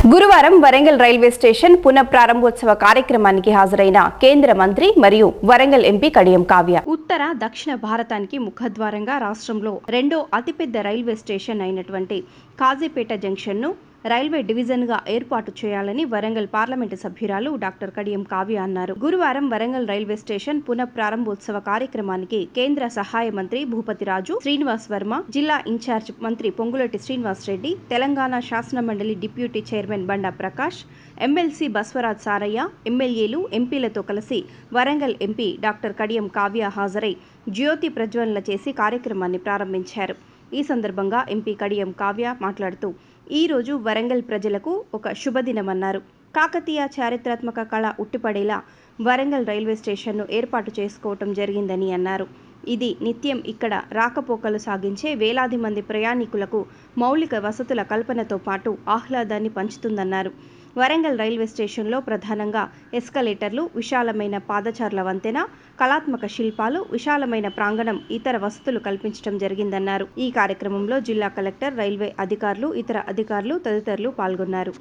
గురువారం Warangal railway station పునఃప్రారంభోత్సవ కార్యక్రమానికి హాజరైన కేంద్ర మంత్రి మరియు వరంగల్ ఎంపీ కడియం కావ్య. ఉత్తర దక్షిణ భారతానికి ముఖద్వారంగా రాష్ట్రంలో రెండో అతిపెద్ద రైల్వే స్టేషన్ అయినటువంటి కాజీపేట జంక్షన్ను రైల్వే డివిజన్గా ఏర్పాటు చేయాలని వరంగల్ పార్లమెంటు సభ్యురాలు డాక్టర్ కడియం కావ్య అన్నారు. గురువారం వరంగల్ రైల్వే స్టేషన్ పునఃప్రారంభోత్సవ కార్యక్రమానికి కేంద్ర సహాయ మంత్రి భూపతిరాజు శ్రీనివాస్ వర్మ జిల్లా ఇన్ఛార్జ్ మంత్రి పొంగులటి శ్రీనివాస్ రెడ్డి తెలంగాణ శాసన మండలి deputy chairman Banda Prakash MLC Baswaraj Sarayya ఎమ్మెల్యేలు ఎంపీలతో కలిసి వరంగల్ ఎంపీ డాక్టర్ కడియం కావ్య హాజరై జ్యోతి ప్రజ్వలన చేసి కార్యక్రమాన్ని ప్రారంభించారు. ఈ సందర్భంగా ఎంపీ కడియం కావ్య మాట్లాడుతూ ఈ రోజు వరంగల్ ప్రజలకు ఒక శుభదినమన్నారు. కాకతీయ చారిత్రాత్మక కళ ఉట్టిపడేలా వరంగల్ రైల్వే స్టేషన్ను ఏర్పాటు చేసుకోవటం జరిగిందని అన్నారు. ఇది నిత్యం ఇక్కడ రాకపోకలు సాగించే వేలాది మంది ప్రయాణికులకు మౌలిక వసతుల కల్పనతో పాటు ఆహ్లాదాన్ని పంచుతుందన్నారు. వరంగల్ రైల్వే స్టేషన్లో ప్రధానంగా ఎస్కలేటర్లు విశాలమైన పాదచార్ల వంతెన కళాత్మక శిల్పాలు విశాలమైన ప్రాంగణం ఇతర వసతులు కల్పించడం జరిగిందన్నారు. ఈ కార్యక్రమంలో జిల్లా కలెక్టర్ రైల్వే అధికారులు ఇతర అధికారులు తదితరులు పాల్గొన్నారు.